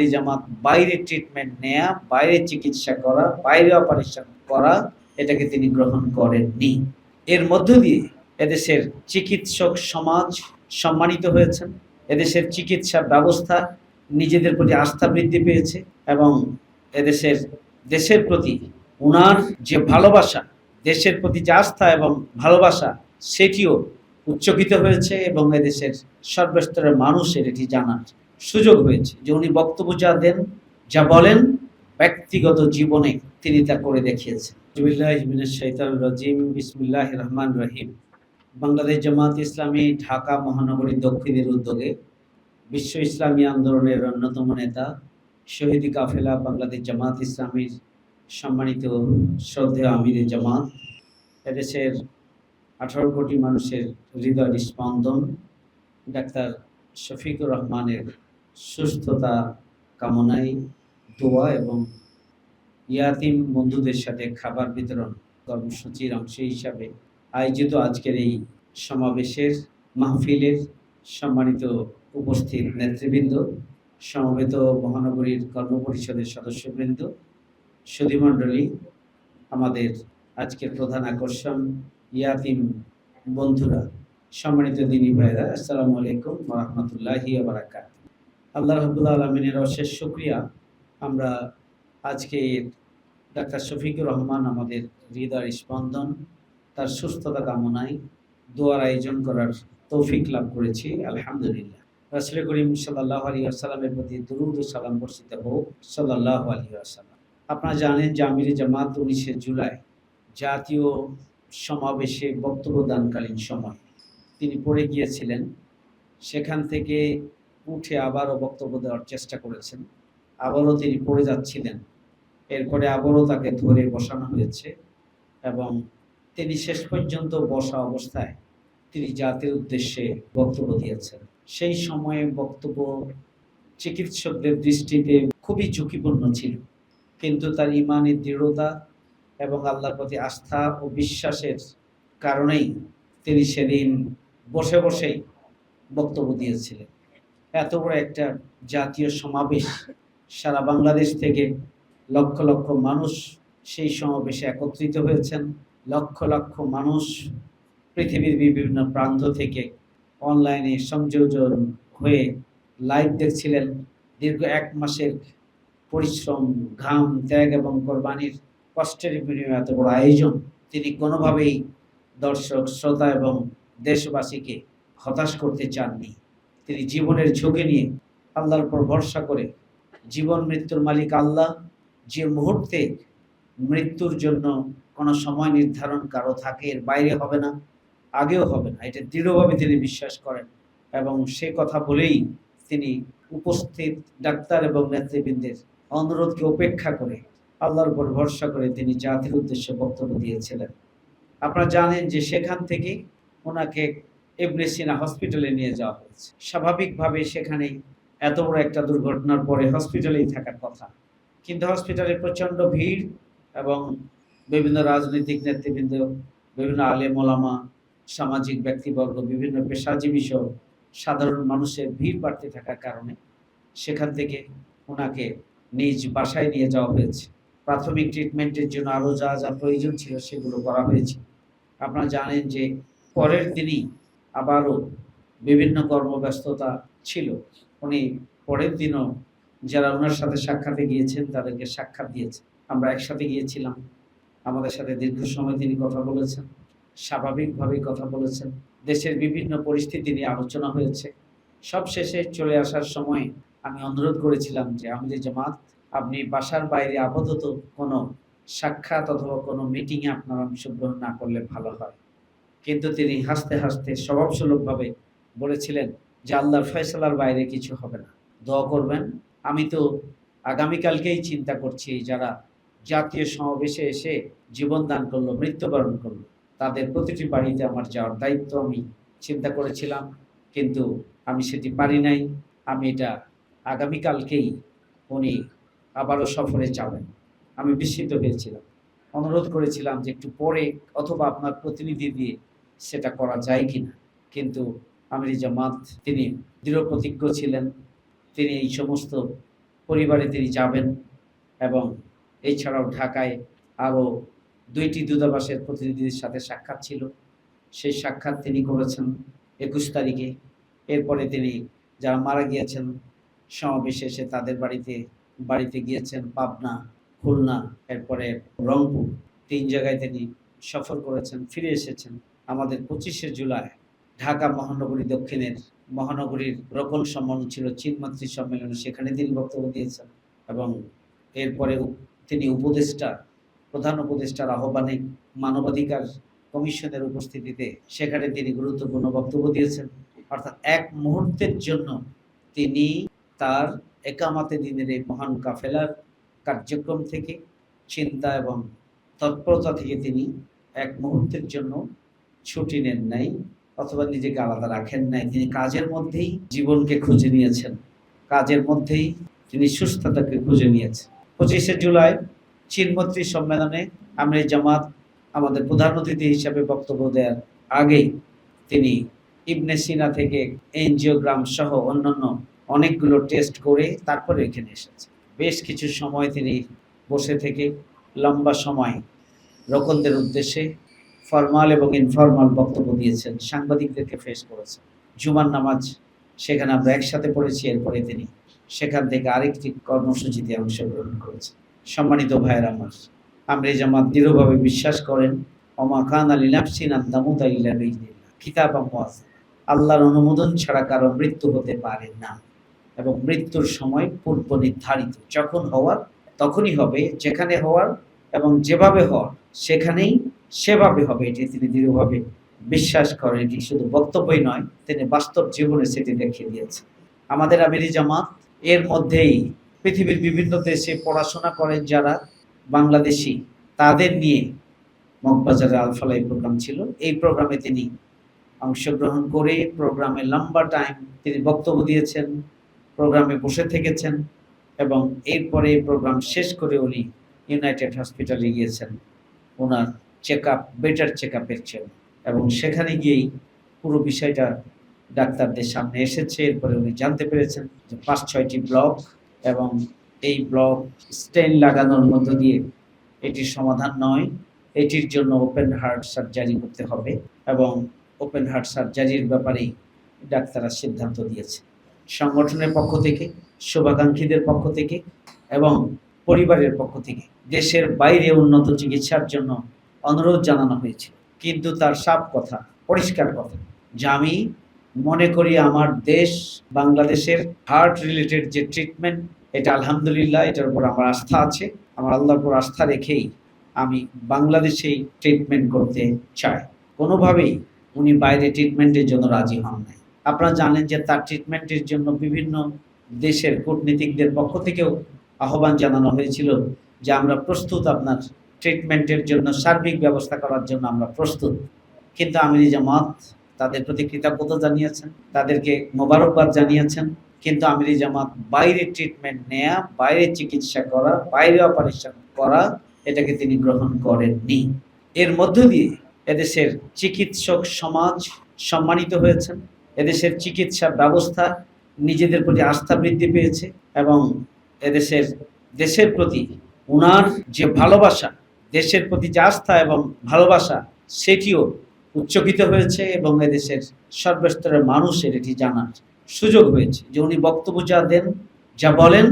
আমিরি জামাত বাইরে ট্রিটমেন্ট নেয়া, বাইরে চিকিৎসা করা, বাইরে অপারেশন করা, এটাকে তিনি গ্রহণ করেননি। এর মধ্য দিয়ে এদেশের চিকিৎসক সমাজ সম্মানিত হয়েছেন। এদেশের চিকিৎসা ব্যবস্থা নিজেদের প্রতি আস্থা বৃদ্ধি পেয়েছে এবং এদেশের, দেশের প্রতি উনার যে ভালোবাসা, দেশের প্রতি যে আস্থা এবং ভালোবাসা, সেটিও উচ্চকিত হয়েছে এবং এদেশের সর্বস্তরের মানুষের এটি জানার সুযোগ হয়েছে যে উনি বক্তব্য যা দেন, যা বলেন, ব্যক্তিগত জীবনে তিনি তা করে দেখিয়েছেন। রহমান রহিম। বাংলাদেশ জামাত ইসলামী ঢাকা মহানগরী দক্ষিণের উদ্যোগে বিশ্ব ইসলামী আন্দোলনের অন্যতম নেতা, শহীদ কাফেলা বাংলাদেশ জামাত ইসলামীর সম্মানিত শ্রদ্ধেয় আমিরে জামাত এদেশের আঠারো কোটি মানুষের হৃদয় স্পন্দন ডাক্তার শফিকুর রহমানের সুস্থতা কামনায় দোয়া এবং ইয়াতিম বন্ধুদের সাথে খাবার বিতরণ কর্মসূচির অংশ হিসাবে আয়োজিত আজকের এই সমাবেশের মাহফিলের সম্মানিত উপস্থিত নেতৃবৃন্দ, সমবেত মহানগরীর কর্মপরিষদের সদস্যবৃন্দ, সুধীমণ্ডলী, আমাদের আজকের প্রধান আকর্ষণ ইয়াতিম বন্ধুরা, সম্মানিত দিনী ভাইরা আসসালামু আলাইকুম রহমতুল্লাহি বারাকাত আল্লাহ রবুল্লা আলমিনের অশেষ শুক্রিয়া। আমরা আজকে ডাক্তার শফিকুর রহমান আমাদের হৃদয় স্পন্দন, তার সুস্থতা কামনায় দোয়ার আয়োজন করার তৌফিক লাভ করেছি, আলহামদুলিল্লাহ। রাসুল করিম সাল্লাহ আলী আসসালামের প্রতি দুরুদ সালাম বর্ষিত হোক সাল্লাহ আলী আসাল্লাম আপনারা জানেন যে আমির জামাত উনিশে জুলাই জাতীয় সমাবেশে বক্তব্য দানকালীন সময় তিনি পড়ে গিয়েছিলেন। সেখান থেকে উঠে আবারও বক্তব্য দেওয়ার চেষ্টা করেছেন। আবারও তিনি পড়ে যাচ্ছিলেন। এরপরে আবারও তাকে ধরে বসানো হয়েছে এবং তিনি শেষ পর্যন্ত বসা অবস্থায় তিনি জাতির উদ্দেশ্যে বক্তব্য দিয়েছেন। সেই সময়ে বক্তব্য চিকিৎসকদের দৃষ্টিতে খুবই ঝুঁকিপূর্ণ ছিল। কিন্তু তার ইমানের দৃঢ়তা এবং আল্লাহর প্রতি আস্থা ও বিশ্বাসের কারণেই তিনি সেদিন বসে বসেই বক্তব্য দিয়েছিলেন। এত বড় একটা জাতীয় সমাবেশ সারা বাংলাদেশ থেকে লক্ষ লক্ষ মানুষ সেই সমাবেশে একত্রিত হয়েছেন। লক্ষ লক্ষ মানুষ পৃথিবীর বিভিন্ন প্রান্ত থেকে অনলাইনে সংযোজন হয়ে লাইভ দেখছিলেন। দীর্ঘ এক মাসের পরিশ্রম, ঘাম, ত্যাগ এবং কোরবানির কষ্টের বিনিময়ে এত বড় আয়োজন। তিনি কোনোভাবেই দর্শক, শ্রোতা এবং দেশবাসীকে হতাশ করতে চাননি। তিনি জীবনের ঝুঁকি নিয়ে আল্লাহর উপর ভরসা করে জীবন মৃত্যুর মালিক আল্লাহ, যে মুহূর্তে মৃত্যুর জন্য কোনো সময় নির্ধারণ কারও থাকে, এর বাইরে হবে না, আগেও হবে না। এটা দৃঢ়ভাবে তিনি বিশ্বাস করেন এবং সে কথা বলেই তিনি উপস্থিত ডাক্তার এবং নেতৃবৃন্দের অনুরোধকে উপেক্ষা করে আল্লাহর উপর ভরসা করে তিনি জাতির উদ্দেশ্যে বক্তব্য দিয়েছিলেন। আপনারা জানেন যে সেখান থেকে ওনাকে এবনে সিনা হসপিটালে নিয়ে যাওয়া হয়েছে। স্বাভাবিকভাবে সেখানে এত বড় একটা দুর্ঘটনার পরে হসপিটালেই থাকার কথা। কিন্তু হসপিটালে প্রচণ্ড ভিড় এবং বিভিন্ন রাজনৈতিক নেতৃবৃন্দ, বিভিন্ন আলেম ওলামা, সামাজিক ব্যক্তিবর্গ, বিভিন্ন পেশাজীবী সহ সাধারণ মানুষের ভিড় বাড়তে থাকার কারণে সেখান থেকে ওনাকে নিজ বাসায় নিয়ে যাওয়া হয়েছে। প্রাথমিক ট্রিটমেন্টের জন্য আরও যা যা প্রয়োজন ছিল সেগুলো করা হয়েছে। আপনারা জানেন যে পরের দিনই আবারও বিভিন্ন কর্মব্যস্ততা ছিল। উনি পরের দিনও যারা ওনার সাথে সাক্ষাতে গিয়েছেন, তাদেরকে সাক্ষাৎ দিয়েছেন। আমরা একসাথে গিয়েছিলাম। আমাদের সাথে দীর্ঘ সময় তিনি কথা বলেছেন স্বাভাবিকভাবেই কথা বলেছেন। দেশের বিভিন্ন পরিস্থিতি নিয়ে আলোচনা হয়েছে। সব শেষে চলে আসার সময় আমি অনুরোধ করেছিলাম যে আমাদের জামাত, আপনি বাসার বাইরে আপাতত কোনো সাক্ষাৎ অথবা কোনো মিটিংয়ে আপনার অংশগ্রহণ না করলে ভালো হয়। কিন্তু তিনি হাসতে হাসতে স্বভাবসুলভভাবে বলেছিলেন যে আল্লাহর ফয়সালার বাইরে কিছু হবে না। দোয়া করবেন। আমি তো আগামীকালকেই চিন্তা করছি যারা জাতীয় সমাবেশে এসে জীবন দান করল, মৃত্যুবরণ করল, তাদের প্রতিটি বাড়িতে আমার যাওয়ার দায়িত্ব আমি চিন্তা করেছিলাম, কিন্তু আমি সেটি পারি নাই। আমি এটা আগামীকালকেই উনি আবারও সফরে যাবেন। আমি বিস্মিত হয়েছিলাম। অনুরোধ করেছিলাম যে একটু পরে অথবা আপনার প্রতিনিধি দিয়ে সেটা করা যায় কিনা। কিন্তু আমির জামাত, তিনি দৃঢ় প্রতিজ্ঞ ছিলেন, তিনি এই সমস্ত পরিবারে তিনি যাবেন এবং এছাড়াও ঢাকায় আরও দুইটি দূতাবাসের প্রতিনিধিদের সাথে সাক্ষাৎ ছিল। সেই সাক্ষাৎ তিনি করেছেন একুশ তারিখে। এরপরে তিনি যারা মারা গিয়েছেন, সমাবেশে এসে তাদের বাড়িতে বাড়িতে গিয়েছেন পাবনা, খুলনা, এরপরে রংপুর। তিন জায়গায় তিনি সফর করেছেন, ফিরে এসেছেন। আমাদের পঁচিশে জুলাই ঢাকা মহানগরী দক্ষিণের মহানগরীর রোকন সম্মেলন ছিল চীনমাতৃ সম্মেলনে। সেখানে তিনি বক্তব্য দিয়েছেন এবং এরপরে তিনি উপদেষ্টা, প্রধান উপদেষ্টার আহ্বানে মানবাধিকার কমিশনের উপস্থিতিতে সেখানে তিনি গুরুত্বপূর্ণ বক্তব্য দিয়েছেন। অর্থাৎ এক মুহূর্তের জন্য তিনি তার একামাতে দিনের এই মহান কাফেলার কার্যক্রম থেকে, চিন্তা এবং তৎপরতা থেকে তিনি এক মুহূর্তের জন্য ছুটি নেন নাই অথবা নিজেকে আলাদা রাখেন নাই। তিনি কাজের মধ্যেই জীবনকে খুঁজে নিয়েছেন। কাজের মধ্যেই তিনি সুস্থতাকে খুঁজে নিয়েছেন। পঁচিশে জুলাই চীনমন্ত্রী সম্মেলনে আমরি জামাত আমাদের প্রধান অতিথি হিসাবে বক্তব্য দেওয়ার আগেই তিনি ইবনে সিনা থেকে এনজিওগ্রাম সহ অন্যান্য অনেকগুলো টেস্ট করে তারপরে এখানে এসেছে। বেশ কিছু সময় তিনি বসে থেকে লম্বা সময় রকলদের উদ্দেশ্যে ফরমাল এবং ইনফরমাল বক্তব্য দিয়েছেন, সাংবাদিকদেরকে ফেস করেছেন। জুমার নামাজ সেখানে আমরা একসাথে পড়েছি, এরপরে তিনি সেখান থেকে আরেকটি কর্মসূচিতে অংশগ্রহণ করেছেন। সম্মানিত ভাইয়ের আমার, আমরে জামাত দৃঢ়ভাবে বিশ্বাস করেন অমা খান আলী আমওয়াজ আল্লাহর অনুমোদন ছাড়া কারও মৃত্যু হতে পারে না। এবং মৃত্যুর সময় পূর্ব নির্ধারিত, যখন হওয়ার, তখনই হবে, যেখানে হওয়ার এবং যেভাবে হওয়ার, সেখানেই সেভাবে হবে, এটি তিনি দৃঢ়ভাবে বিশ্বাস করেন, এটি শুধু বক্তব্যই নয়, তিনি বাস্তব জীবনে সেটি দেখিয়ে দিয়েছেন। আমাদের আমিরি জামাত, এর মধ্যেই পৃথিবীর বিভিন্ন দেশে পড়াশোনা করেন যারা বাংলাদেশি, তাদের নিয়ে মগবাজারে আলফালাই প্রোগ্রাম ছিল। এই প্রোগ্রামে তিনি অংশগ্রহণ করে প্রোগ্রামে লম্বা টাইম তিনি বক্তব্য দিয়েছেন, প্রোগ্রামে বসে থেকেছেন এবং এরপরে প্রোগ্রাম শেষ করে উনি ইউনাইটেড হসপিটালে গিয়েছেন। ওনার চেক আপ বেটার চেক আপের জন্য। এবং সেখানে গিয়েই পুরো বিষয়টা ডাক্তারদের সামনে এসেছে। এরপরে উনি জানতে পেরেছেন যে পাঁচ, ছয়টি ব্লক এবং এই ব্লক স্টেন লাগানোর মধ্য দিয়ে এটির সমাধান নয়। এটির জন্য ওপেন হার্ট সার্জারি করতে হবে এবং ওপেন হার্ট সার্জারির ব্যাপারেই ডাক্তাররা সিদ্ধান্ত দিয়েছে। সংগঠনের পক্ষ থেকে, শুভাকাঙ্ক্ষীদের পক্ষ থেকে এবং পরিবারের পক্ষ থেকে, দেশের বাইরে উন্নত চিকিৎসার জন্য অনুরোধ জানানো হয়েছে। কিন্তু তার সাপ কথা, পরিষ্কার কথা, যে আমি মনে করি আমার দেশ বাংলাদেশের হার্ট রিলেটেড যে ট্রিটমেন্ট এটা আলহামদুলিল্লাহ, এটার উপর আমার আস্থা আছে। আমার আল্লাহর উপর আস্থা রেখেই আমি বাংলাদেশেই ট্রিটমেন্ট করতে চাই। কোনোভাবেই উনি বাইরে ট্রিটমেন্টের জন্য রাজি হন নাই। আপনারা জানেন যে তার ট্রিটমেন্টের জন্য বিভিন্ন দেশের কূটনীতিকদের পক্ষ থেকেও আহ্বান জানানো হয়েছিল যে আমরা প্রস্তুত আপনার ট্রিটমেন্টের জন্য, সার্বিক ব্যবস্থা করার জন্য আমরা প্রস্তুত। কিন্তু আমিরি জামাত তাদের প্রতি কৃতজ্ঞতা জানিয়েছেন, তাদেরকে মোবারকবাদ জানিয়েছেন, কিন্তু আমিরি জামাত বাইরে ট্রিটমেন্ট নেয়া, বাইরে চিকিৎসা করা, বাইরে অপারেশন করা, এটাকে তিনি গ্রহণ করেননি। এর মধ্য দিয়ে এদেশের চিকিৎসক সমাজ সম্মানিত হয়েছেন, এদেশের চিকিৎসা ব্যবস্থা নিজেদের প্রতি আস্থা বৃদ্ধি পেয়েছে এবং এদেশের, দেশের প্রতি উনার যে ভালোবাসা দেশের প্রতি যে আস্থা এবং ভালোবাসা, সেটিও উচ্চকিত হয়েছে এবং এদেশের সর্বস্তরের মানুষের এটি জানার সুযোগ হয়েছে। যে উনি বক্তব্য যা দেন, যা বলেন,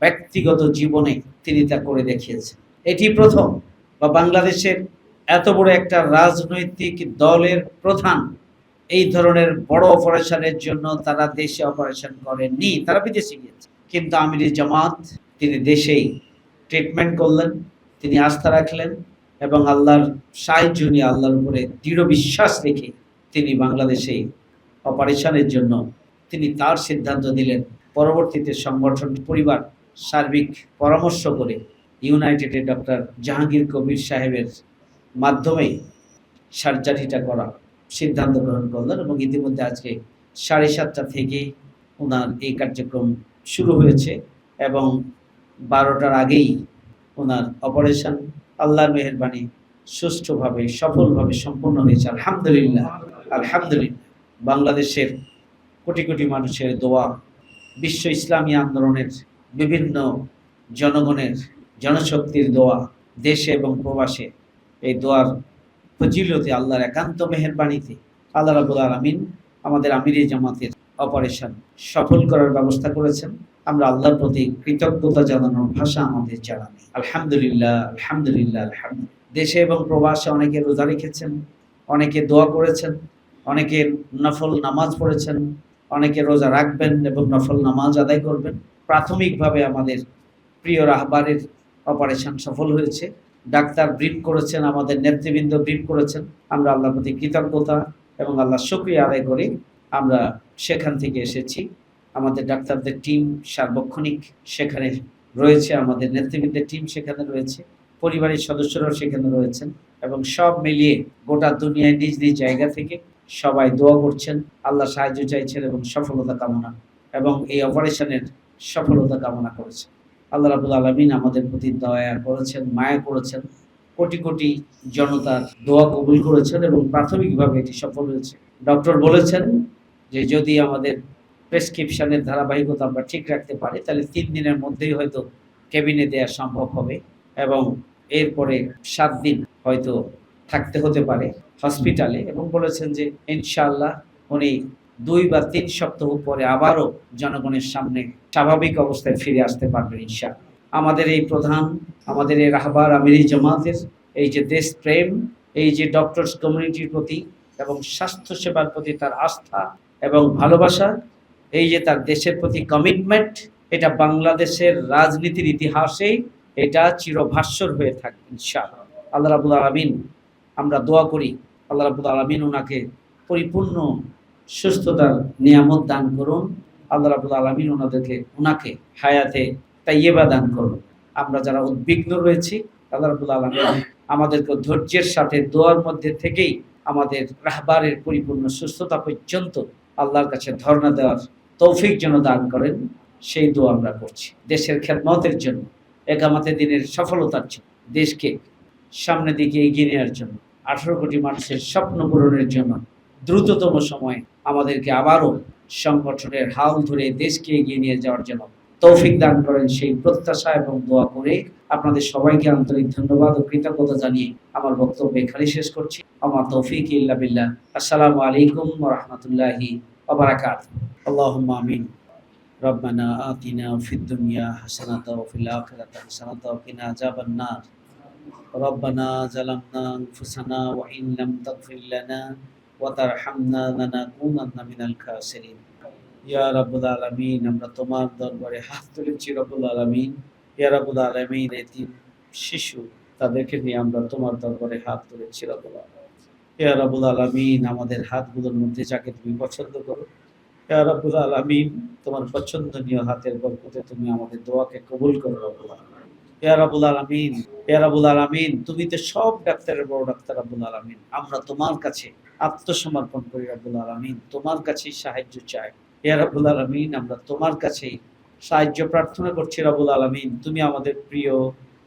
ব্যক্তিগত জীবনে তিনি তা করে দেখিয়েছেন। এটি প্রথম বা বাংলাদেশের এত বড় একটা রাজনৈতিক দলের প্রধান এই ধরনের বড় অপারেশনের জন্য তারা দেশে অপারেশন করেননি, তারা বিদেশে গিয়েছে। কিন্তু আমিরি জামাত তিনি দেশেই ট্রিটমেন্ট করলেন। তিনি আস্থা রাখলেন এবং আল্লাহর সাহায্য নিয়ে আল্লাহর উপরে দৃঢ় বিশ্বাস রেখে তিনি বাংলাদেশে অপারেশনের জন্য তিনি তার সিদ্ধান্ত দিলেন পরবর্তীতে সংগঠন পরিবার সার্বিক পরামর্শ করে ইউনাইটেডে ডক্টর জাহাঙ্গীর কবির সাহেবের মাধ্যমে সার্জারিটা করা সিদ্ধান্ত গ্রহণ করলেন এবং ইতিমধ্যে আজকে সাড়ে সাতটা থেকে ওনার এই কার্যক্রম শুরু হয়েছে এবং বারোটার আগেই ওনার অপারেশন আল্লাহর মেহরবানি সুষ্ঠুভাবে, সফলভাবে সম্পন্ন হয়েছে। আলহামদুলিল্লাহ আলহামদুলিল্লাহ। বাংলাদেশের কোটি কোটি মানুষের দোয়া, বিশ্ব ইসলামী আন্দোলনের বিভিন্ন জনগণের জনশক্তির দোয়া, দেশে এবং প্রবাসে এই দোয়ার ফজিলতে আল্লাহর একান্ত মেহেরবাণীতে আল্লাহ রাবুল আলমিন আমাদের আমিরি জামাতের অপারেশন সফল করার ব্যবস্থা করেছেন। আমরা আল্লাহর প্রতি কৃতজ্ঞতা জানানোর ভাষা আমাদের জানা নেই। আলহামদুলিল্লাহ আলহামদুলিল্লাহ আলহামদুলিল্লাহ। দেশে এবং প্রবাসে অনেকে রোজা রেখেছেন অনেকে দোয়া করেছেন অনেকে নফল নামাজ পড়েছেন অনেকে রোজা রাখবেন এবং নফল নামাজ আদায় করবেন। প্রাথমিকভাবে আমাদের প্রিয় রাহবারের অপারেশন সফল হয়েছে। ডাক্তার ব্রিফ করেছেন আমাদের নেতৃবৃন্দ ব্রিফ করেছেন। আমরা আল্লাহর প্রতি কৃতজ্ঞতা এবং আল্লাহ শুক্রিয়া আদায় করে। আমরা সেখান থেকে এসেছি। আমাদের ডাক্তারদের টিম সার্বক্ষণিক সেখানে রয়েছে, আমাদের নেতৃবৃন্দের টিম সেখানে রয়েছে, পরিবারের সদস্যরাও সেখানে রয়েছেন এবং সব মিলিয়ে গোটা দুনিয়ায় নিজ নিজ জায়গা থেকে সবাই দোয়া করছেন, আল্লাহ সাহায্য চাইছেন এবং সফলতা কামনা এবং এই অপারেশনের সফলতা কামনা করেছেন। আল্লাহ রাবুল আলমিন আমাদের প্রতি দয়া করেছেন, মায়া করেছেন, কোটি কোটি জনতার দোয়া কবুল করেছেন এবং প্রাথমিকভাবে এটি সফল হয়েছে। ডক্টর বলেছেন যে যদি আমাদের প্রেসক্রিপশনের ধারাবাহিকতা আমরা ঠিক রাখতে পারি, তাহলে তিন দিনের মধ্যেই হয়তো কেবিনে দেওয়া সম্ভব হবে এবং এরপরে সাত দিন হয়তো থাকতে হতে পারে হসপিটালে এবং বলেছেন যে ইনশাল্লাহ উনি দুই বা তিন সপ্তাহ পরে আবারও জনগণের সামনে স্বাভাবিক অবস্থায় ফিরে আসতে পারবেন ইনশাআল্লাহ। আমাদের এই প্রধান, আমাদের এই রাহবার আমিরি জামাতের, এই যে দেশ প্রেম, এই যে ডক্টরস কমিউনিটির প্রতি এবং স্বাস্থ্য সেবার প্রতি তার আস্থা এবং ভালোবাসা এই যে তার দেশের প্রতি কমিটমেন্ট এটা বাংলাদেশের রাজনীতির ইতিহাসেই এটা চিরভাস্বর হয়ে থাকবে, ইনশাআল্লাহ। আল্লাহ রাবুল আলমিন, আমরা দোয়া করি, আল্লাহ রাবুল আলমিন ওনাকে পরিপূর্ণ সুস্থতার নিয়ামত দান করুন। আল্লাহ রাবুল আলমিন ওনাদেরকে, ওনাকে হায়াতে তাইয়েবা দান করুন। আমরা যারা উদ্বিগ্ন রয়েছি, আল্লাহ রাবুল আলমিন আমাদেরকে ধৈর্যের সাথে দোয়ার মধ্যে থেকেই আমাদের রাহবারের পরিপূর্ণ সুস্থতা পর্যন্ত আল্লাহর কাছে ধর্ণা দেওয়ার তৌফিক যেন দান করেন, সেই দোয়া আমরা করছি। দেশের খেদমতের জন্য, একামাতে দিনের সফলতার জন্য, দেশকে সামনের দিকে এগিয়ে নেওয়ার জন্য, আঠারো কোটি মানুষের স্বপ্ন পূরণের জন্য, দ্রুততম সময়ে আমাদেরকে আবারও সংগঠনের হাল ধরে দেশকে এগিয়ে নিয়ে যাওয়ার জন্য তৌফিক দান করেন, সেই প্রত্যাশা এবং দোয়া করে আপনাদের সবাইকে আন্তরিক ধন্যবাদ ও কৃতজ্ঞতা জানিয়ে আমার বক্তব্য এখানে শেষ করছি। আমার তৌফিক ইল্লা বিল্লাহ। আসসালামু আলাইকুম রাহমাতুল্লাহি ওয়া বারাকাতুহু আল্লাহুম্মা আমিন ربنا آتنا في الدنيا حسنة وفي الآخرة حسنة وقنا عذاب النار ربنا ظلمنا أنفسنا وإن لم تغفر لنا وترحمنا لنكونن من الخاسرين ইয়া রাব্বুল আলামিন আমরা তোমার দরবারে হাত তুলেছি রব্বুল আলামিন ইয়া রাব্বুল আলামিন এতিম শিশু তাদেরকে নিয়ে আমরা তোমার দরবারে হাত তুলেছি রব্বুল আলামিন রাব্বুল আলামিন, আমাদের হাতগুলোর মধ্যে যাকে তুমি পছন্দ করো। রাব্বুল আলামিন, তোমার পছন্দনীয় হাতের বরকতে তুমি আমাদের দোয়াকে কবুল করো রব্বুল আলামিন। ইয়া রাব্বুল আলামিন, ইয়া রাব্বুল তুমি তো সব ডাক্তারের বড় ডাক্তার রাব্বুল আলামিন। আমরা তোমার কাছে আত্মসমর্পণ করি রাব্বুল আলামিন, তোমার কাছেই সাহায্য চাই। ইয়া রাব্বুল আলামিন, আমরা তোমার কাছেই সাহায্য প্রার্থনা করছি রাব্বুল আলামিন। তুমি আমাদের প্রিয়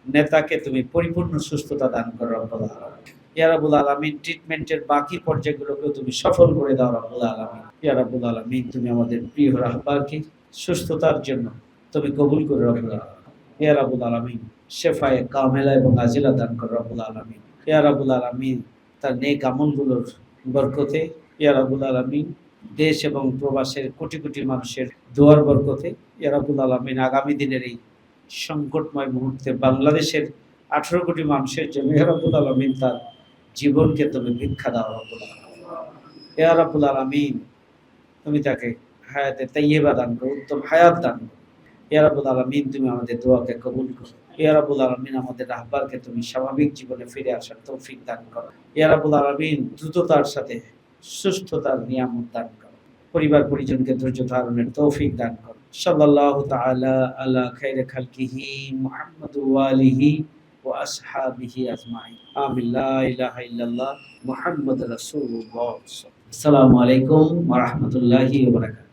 নেতাকে তুমি পরিপূর্ণ সুস্থতা দান করো রাব্বুল আলামিন। ইয়া রাব্বুল আলামিন ট্রিটমেন্টের বাকি পর্যায়গুলোকেও তুমি সফল করে দাও রাব্বুল আলামিন। ইয়া রাব্বুল আলামিন, তুমি আমাদের প্রিয় রাহবারকে সুস্থতার জন্য তুমি কবুল করে রাব্বুল আলামিন। ইয়া রাব্বুল আলামিন, শেফায়ে কামেলা এবং আজিলা দান করো রাব্বুল আলামিন। ইয়া রাব্বুল আলামিন, তার নেক আমলগুলোর বরকতে, ইয়া রাব্বুল আলামিন, দেশ এবং প্রবাসের কোটি কোটি মানুষের দোয়ার বরকতে, ইয়া রাব্বুল আলামিন, আগামী দিনের এই সংকটময় মুহূর্তে বাংলাদেশের আঠারো কোটি মানুষের জন্য ইয়া রাব্বুল আলামিন তার জীবনকে তুমি ভিক্ষা দাও রাব্বুল ইয়া রাব্বুল আলামিন, তুমি তাকে হায়াতে তাইয়েবা দান করো, উত্তম হায়াত দান করো। ইয়া রাব্বুল আলামিন, তুমি আমাদের দোয়াকে কবুল করো। ইয়া রাব্বুল আলামিন, আমাদের রাহবারকে তুমি স্বাভাবিক জীবনে ফিরে আসার তৌফিক দান করো। ইয়া রাব্বুল আলামিন, দ্রুততার সাথে সুস্থতার নিয়ামত দান করো। পরিবার পরিজনকে ধৈর্য ধারণের তৌফিক দান করো। সাল্লাল্লাহু তাআলা আলা খাইরে খালকিহি মুহাম্মদ ওয়া আসসালামু আলাইকুম রাহমাতুল্লাহি ওয়া বারাকাতুহু